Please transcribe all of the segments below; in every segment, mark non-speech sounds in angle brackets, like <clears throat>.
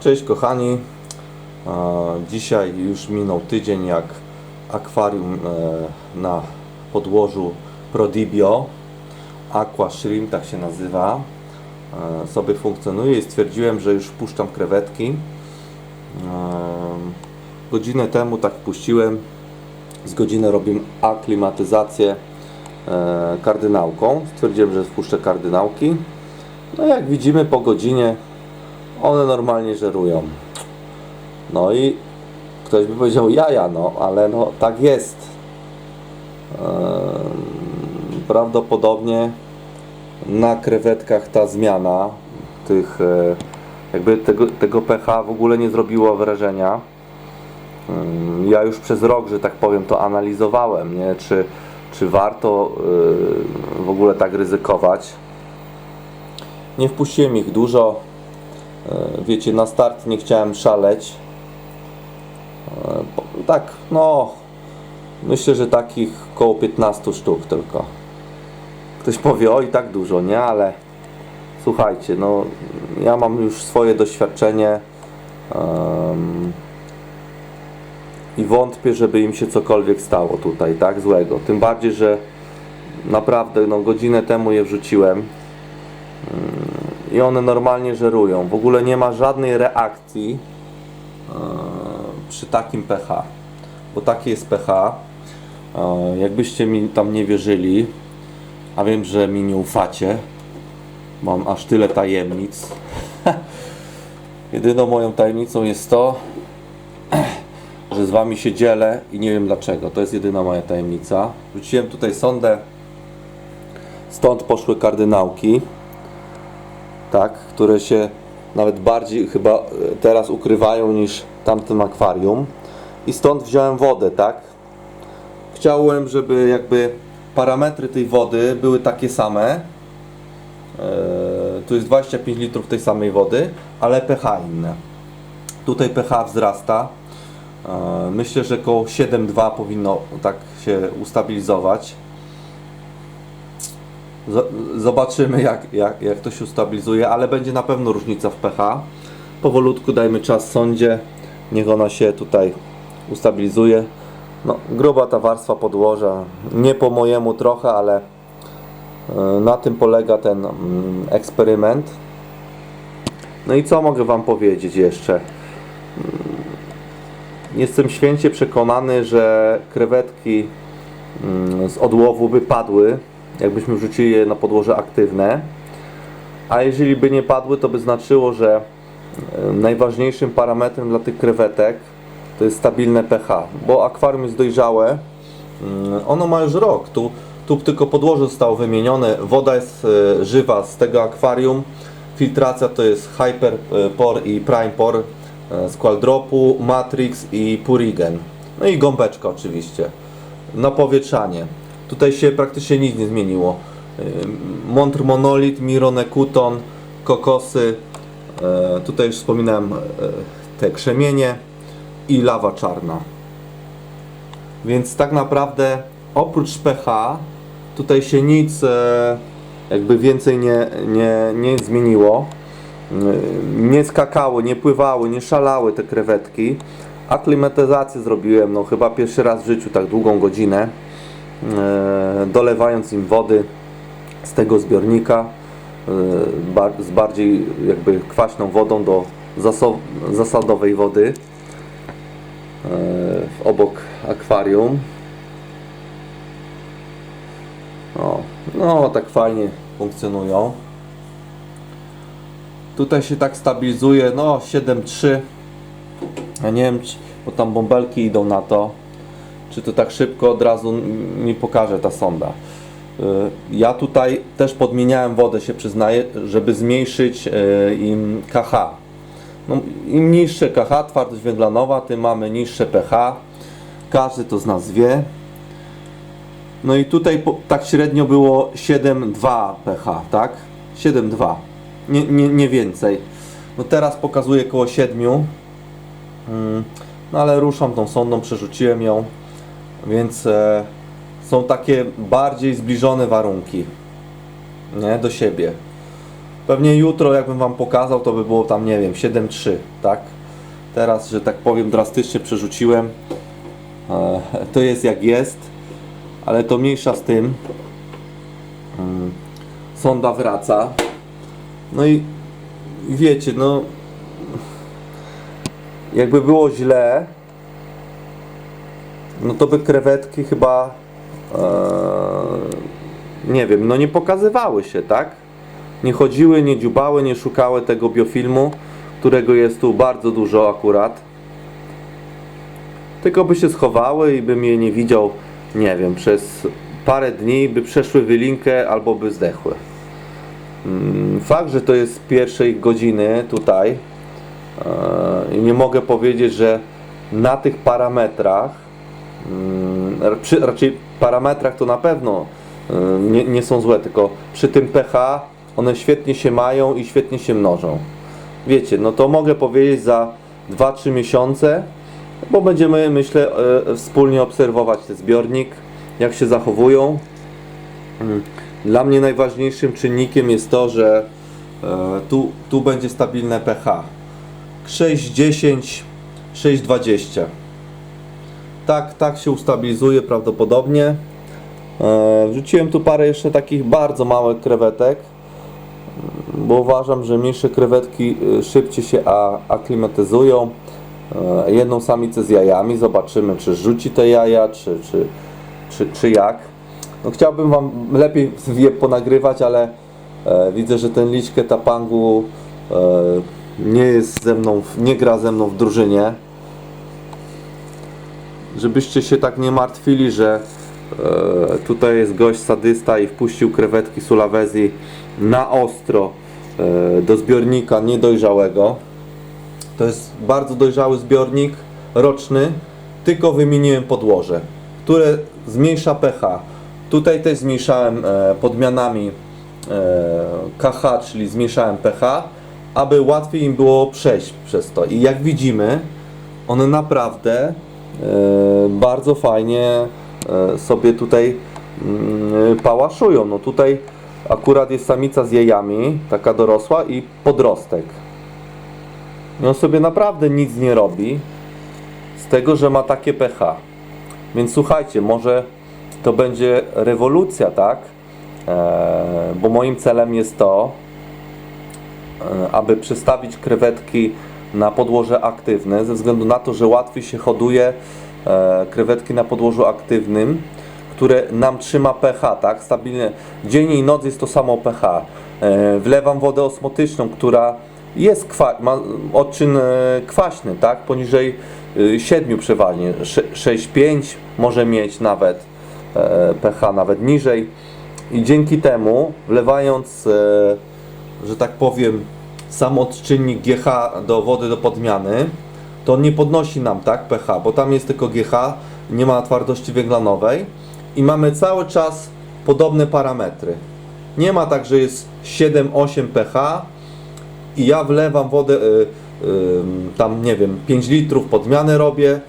Cześć kochani. Dzisiaj już minął tydzień jak akwarium e, na podłożu Prodibio Aqua Shrimp, tak się nazywa, e, sobie funkcjonuje i stwierdziłem, że już wpuszczam krewetki. E, Godzinę temu tak wpuściłem. Z godziny robimy aklimatyzację kardynałką. Stwierdziłem, że wpuszczę kardynałki. No jak widzimy po godzinie one normalnie żerują. No i ktoś by powiedział jaja, no ale no tak jest. Ehm, Prawdopodobnie na krewetkach ta zmiana tych e, jakby tego, tego pH w ogóle nie zrobiło wrażenia. Ym, Ja już przez rok, że tak powiem, to analizowałem, nie? Czy, czy warto y, w ogóle tak ryzykować. Nie wpuściłem ich dużo. E, Wiecie, na start nie chciałem szaleć. E, Tak, no, myślę, że takich koło 15 sztuk tylko. Ktoś powie, o i tak dużo, nie? Ale słuchajcie, no, ja mam już swoje doświadczenie em, i wątpię, żeby im się cokolwiek stało tutaj, tak, złego. Tym bardziej, że naprawdę, no, godzinę temu je wrzuciłem i one normalnie żerują. W ogóle nie ma żadnej reakcji e, przy takim pH, bo takie jest pH. E, jakbyście mi tam nie wierzyli, a wiem, że mi nie ufacie, mam aż tyle tajemnic. <laughs> Jedyną moją tajemnicą jest to, <clears throat> że z wami się dzielę i nie wiem dlaczego. To jest jedyna moja tajemnica. Wrzuciłem tutaj sondę, stąd poszły kardynałki tak, które się nawet bardziej chyba e, teraz ukrywają niż tamtym akwarium. I stąd wziąłem wodę, tak? Chciałem, żeby jakby parametry tej wody były takie same. Eee, tu jest 25 litrów tej samej wody, ale pH inne. Tutaj pH wzrasta. Eee, myślę, że około 7,2 powinno tak się ustabilizować. Zobaczymy jak, jak, jak to się ustabilizuje, ale będzie na pewno różnica w pH. Powolutku dajmy czas sondzie, niech ona się tutaj ustabilizuje. No, gruba ta warstwa podłoża, nie po mojemu trochę, ale e, na tym polega ten mm, eksperyment. No i co mogę Wam powiedzieć jeszcze? Mm, Jestem święcie przekonany, że krewetki mm, z odłowu by padły, jakbyśmy wrzucili je na podłoże aktywne. A jeżeli by nie padły, to by znaczyło, że e, najważniejszym parametrem dla tych krewetek to jest stabilne pH, bo akwarium jest dojrzałe. Mm, Ono ma już rok. Tu, tu tylko podłoże zostało wymienione. Woda jest e, żywa z tego akwarium. Filtracja to jest Hyperpor i Primepor e, z Qualdropu, Matrix i Purigen. No i gąbeczka oczywiście. Napowietrzanie. Tutaj się praktycznie nic nie zmieniło. Montr Monolith, Mirone Kuton, kokosy. e, Tutaj już wspominałem e, te krzemienie i lawa czarna. Więc tak naprawdę oprócz pH tutaj się nic e, jakby więcej nie, nie, nie zmieniło. Nie skakały, nie pływały, nie szalały te krewetki. Aklimatyzację zrobiłem, no chyba pierwszy raz w życiu tak długą godzinę. E, dolewając im wody z tego zbiornika e, z bardziej jakby kwaśną wodą do zasadowej wody e, obok akwarium. No tak fajnie funkcjonują. Tutaj się tak stabilizuje, no 7,3. Ja nie wiem, czy, bo tam bąbelki idą na to, czy to tak szybko od razu mi pokaże ta sonda. Y, Ja tutaj też podmieniałem wodę, się przyznaję, żeby zmniejszyć y, im KH. No, Im niższe KH, twardość węglanowa, tym mamy niższe pH. Każdy to z nas wie. No i tutaj po, tak średnio było 7,2 pH, tak? 7,2. Nie, nie, nie więcej. No teraz pokazuje około 7. Mm, No ale ruszam tą sondą, przerzuciłem ją. Więc e, są takie bardziej zbliżone warunki nie, do siebie. Pewnie jutro, jakbym Wam pokazał, to by było tam, nie wiem, 7-3, tak? Teraz, że tak powiem, drastycznie przerzuciłem. E, To jest jak jest, ale to mniejsza z tym. Mm, Sonda wraca. No i i wiecie, no jakby było źle, no to by krewetki chyba e, nie wiem, no nie pokazywały się, tak? Nie chodziły, nie dziubały, nie szukały tego biofilmu, którego jest tu bardzo dużo akurat. Tylko by się schowały i bym je nie widział, nie wiem, przez parę dni by przeszły wylinkę albo by zdechły. Mm, Fakt, że to jest z pierwszej godziny tutaj e, i nie mogę powiedzieć, że na tych parametrach, ra- przy, raczej parametrach to na pewno e, nie, nie są złe, tylko przy tym pH one świetnie się mają i świetnie się mnożą. Wiecie, no to mogę powiedzieć za 2-3 miesiące, bo będziemy, myślę, e, wspólnie obserwować ten zbiornik, jak się zachowują. Mm. Dla mnie najważniejszym czynnikiem jest to, że e, tu, tu będzie stabilne pH. 6,10, 6,20. Tak, tak się ustabilizuje prawdopodobnie. E, Wrzuciłem tu parę jeszcze takich bardzo małych krewetek, bo uważam, że mniejsze krewetki e, szybciej się aklimatyzują. E, Jedną samicę z jajami, zobaczymy czy rzuci te jaja, czy, czy, czy, czy jak. No, chciałbym Wam lepiej je ponagrywać, ale e, widzę, że ten liczkę Tapangu e, nie jest ze mną, nie gra ze mną w drużynie. Żebyście się tak nie martwili, że e, tutaj jest gość sadysta i wpuścił krewetki Sulawesi na ostro e, do zbiornika niedojrzałego. To jest bardzo dojrzały zbiornik roczny, tylko wymieniłem podłoże, które zmniejsza pH. Tutaj też zmniejszałem e, podmianami e, KH, czyli zmniejszałem pH, aby łatwiej im było przejść przez to. I jak widzimy, one naprawdę bardzo fajnie e, sobie tutaj mm, pałaszują. No tutaj akurat jest samica z jajami, taka dorosła i podrostek. I on sobie naprawdę nic nie robi z tego, że ma takie pH. Więc słuchajcie, może to będzie rewolucja, tak? E, bo moim celem jest to, e, aby przestawić krewetki na podłoże aktywne, ze względu na to, że łatwiej się hoduje e, krewetki na podłożu aktywnym, które nam trzyma pH, tak? Stabilnie. Dzień i noc jest to samo pH. E, wlewam wodę osmotyczną, która jest kwa, ma odczyn e, kwaśny, tak? Poniżej e, 7 przeważnie, Sze- 6,5 może mieć nawet pH nawet niżej. I dzięki temu, wlewając, że tak powiem, sam odczynnik GH do wody do podmiany, to on nie podnosi nam tak pH, bo tam jest tylko GH, nie ma twardości węglanowej i mamy cały czas podobne parametry. Nie ma tak, że jest 7-8 pH i ja wlewam wodę, y, y, tam nie wiem, 5 litrów podmiany robię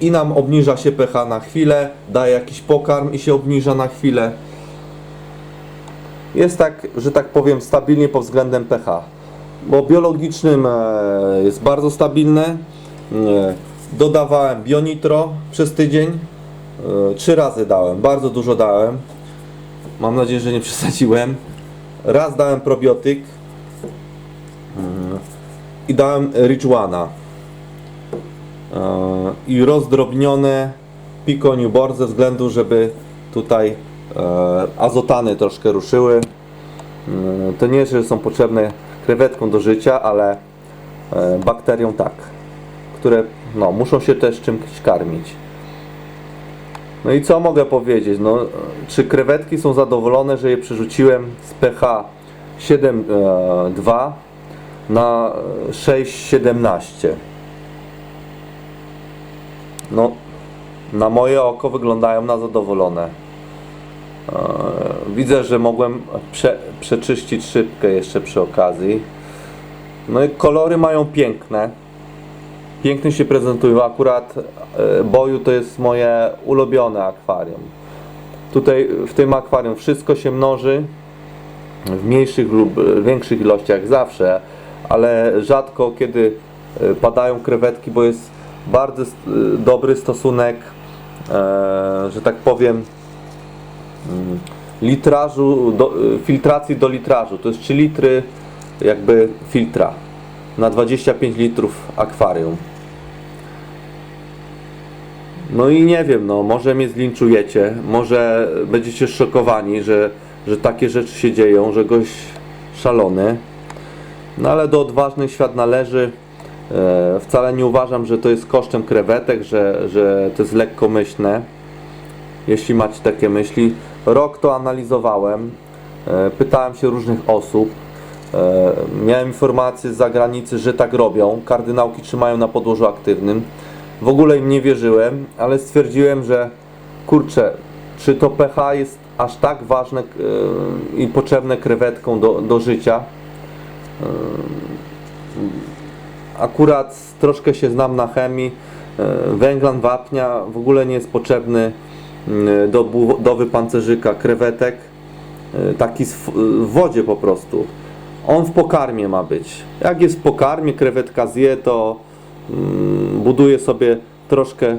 i nam obniża się pH na chwilę, daje jakiś pokarm i się obniża na chwilę. Jest tak, że tak powiem, stabilnie pod względem pH. Bo biologicznym e, jest bardzo stabilne. E, Dodawałem bionitro przez tydzień. E, Trzy razy dałem, bardzo dużo dałem. Mam nadzieję, że nie przesadziłem. Raz dałem probiotyk mm, i dałem Ridgewana. E, I rozdrobnione Pico Newborn ze względu, żeby tutaj e, azotany troszkę ruszyły. To nie, że są potrzebne krewetkom do życia, ale e, bakteriom tak, które no, muszą się też czymś karmić. No i co mogę powiedzieć? No, e, czy krewetki są zadowolone, że je przerzuciłem z pH 7,2 na e, 6,17? No, na moje oko wyglądają na zadowolone. Widzę, że mogłem prze, przeczyścić szybkę jeszcze przy okazji. No i kolory mają piękne. Pięknie się prezentują. Akurat e, boju to jest moje ulubione akwarium. Tutaj w tym akwarium wszystko się mnoży. w mniejszych lub większych ilościach zawsze, ale rzadko kiedy e, padają krewetki, bo jest bardzo e, dobry stosunek, że tak powiem, mm, litrażu, do, e, filtracji do litrażu. To jest 3 litry jakby filtra na 25 litrów akwarium. No i nie wiem, no może mnie zlinczujecie, może będziecie szokowani, że, że takie rzeczy się dzieją, że gość szalony. No ale do odważnych świat należy. E, wcale nie uważam, że to jest kosztem krewetek, że, że to jest lekkomyślne. Jeśli macie takie myśli. Rok to analizowałem, e, pytałem się różnych osób. E, miałem informacje z zagranicy, że tak robią. Kardynałki trzymają na podłożu aktywnym. W ogóle im nie wierzyłem, ale stwierdziłem, że kurczę, czy to pH jest aż tak ważne e, i potrzebne krewetką do, do życia. Akurat troszkę się znam na chemii. Węglan wapnia w ogóle nie jest potrzebny do budowy pancerzyka krewetek. E, Taki w wodzie po prostu. On w pokarmie ma być. Jak jest w pokarmie, krewetka zje, to mm, buduje sobie troszkę, e,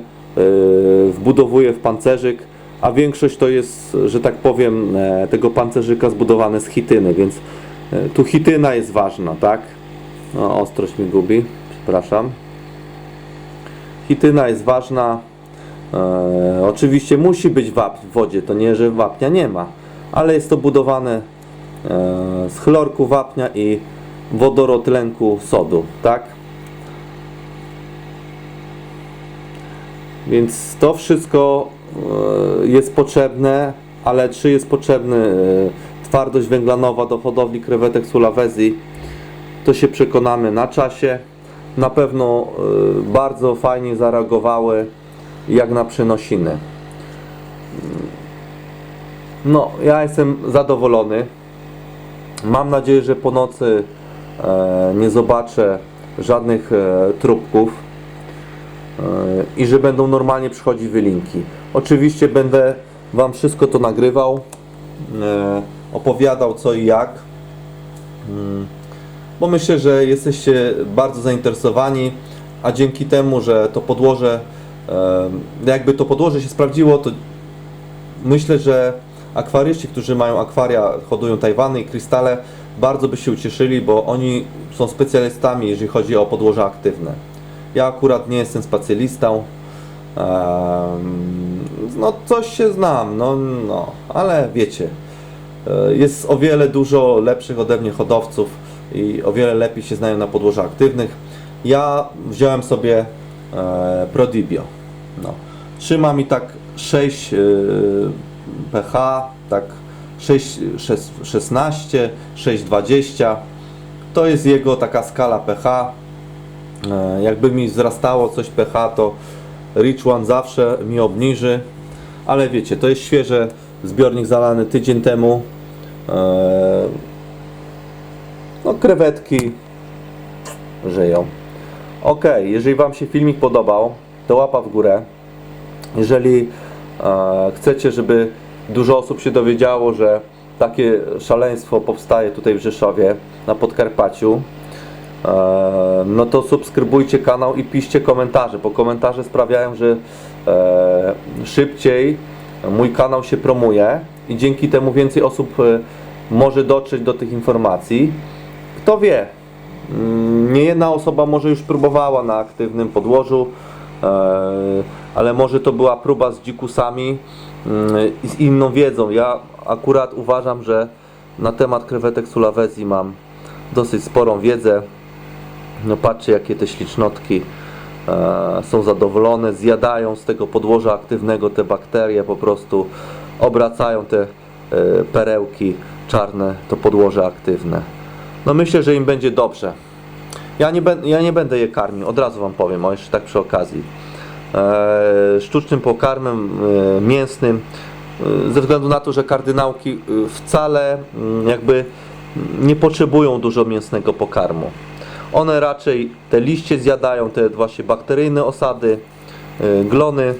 wbudowuje w pancerzyk, a większość to jest, że tak powiem, e, tego pancerzyka zbudowane z chityny, więc e, tu chityna jest ważna, tak? No, ostrość mi gubi, przepraszam. Chityna jest ważna. E, oczywiście musi być wapń w wodzie, to nie, że wapnia nie ma, ale jest to budowane e, z chlorku wapnia i wodorotlenku sodu, tak? Więc to wszystko e, jest potrzebne, ale czy jest potrzebny e, twardość węglanowa do hodowli krewetek sulawesi, to się przekonamy na czasie. Na pewno e, bardzo fajnie zareagowały jak na przenosiny. No, ja jestem zadowolony. Mam nadzieję, że po nocy e, nie zobaczę żadnych e, trupków e, i że będą normalnie przychodzić wylinki. Oczywiście będę Wam wszystko to nagrywał, e, opowiadał co i jak, Mm, bo myślę, że jesteście bardzo zainteresowani, a dzięki temu, że to podłoże, jakby to podłoże się sprawdziło, to myślę, że akwaryści, którzy mają akwaria, hodują tajwany i krystale, bardzo by się ucieszyli, bo oni są specjalistami, jeżeli chodzi o podłoże aktywne. Ja akurat nie jestem specjalistą. No coś się znam, no, no, ale wiecie, e, jest o wiele dużo lepszych ode mnie hodowców i o wiele lepiej się znają na podłożach aktywnych. Ja wziąłem sobie Prodibio. No. Trzyma mi tak 6 e, pH, tak 6, 6, 16, 6,20. To jest jego taka skala pH. E, Jakby mi wzrastało coś pH, to Rich One zawsze mi obniży. Ale wiecie, to jest świeże zbiornik zalany tydzień temu. E, No, krewetki żyją. Ok, jeżeli Wam się filmik podobał, to łapa w górę. Jeżeli e, chcecie, żeby dużo osób się dowiedziało, że takie szaleństwo powstaje tutaj w Rzeszowie, na Podkarpaciu, e, no to subskrybujcie kanał i piszcie komentarze, bo komentarze sprawiają, że e, szybciej mój kanał się promuje i dzięki temu więcej osób e, może dotrzeć do tych informacji. Kto wie, Nie jedna osoba może już próbowała na aktywnym podłożu, e, ale może to była próba z dzikusami mm, i z inną wiedzą. Ja akurat uważam, że na temat krewetek sulawesi mam dosyć sporą wiedzę. No patrzcie jakie te ślicznotki e, są zadowolone, zjadają z tego podłoża aktywnego te bakterie, po prostu obracają te e, perełki czarne, to podłoże aktywne. No myślę, że im będzie dobrze. Ja nie, ja nie będę je karmił, od razu Wam powiem, o jeszcze tak przy okazji. E, sztucznym pokarmem e, mięsnym, e, ze względu na to, że kardynałki e, wcale mm, jakby nie potrzebują dużo mięsnego pokarmu. One raczej te liście zjadają, te właśnie bakteryjne osady, e, glony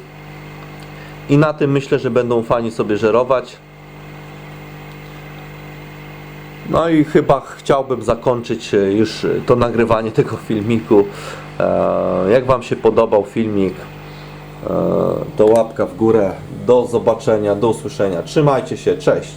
i na tym myślę, że będą fajnie sobie żerować. No i chyba chciałbym zakończyć e, już to nagrywanie <laughs> tego filmiku. E, Jak Wam się podobał filmik, e, to łapka w górę. Do zobaczenia, do usłyszenia. Trzymajcie się, cześć.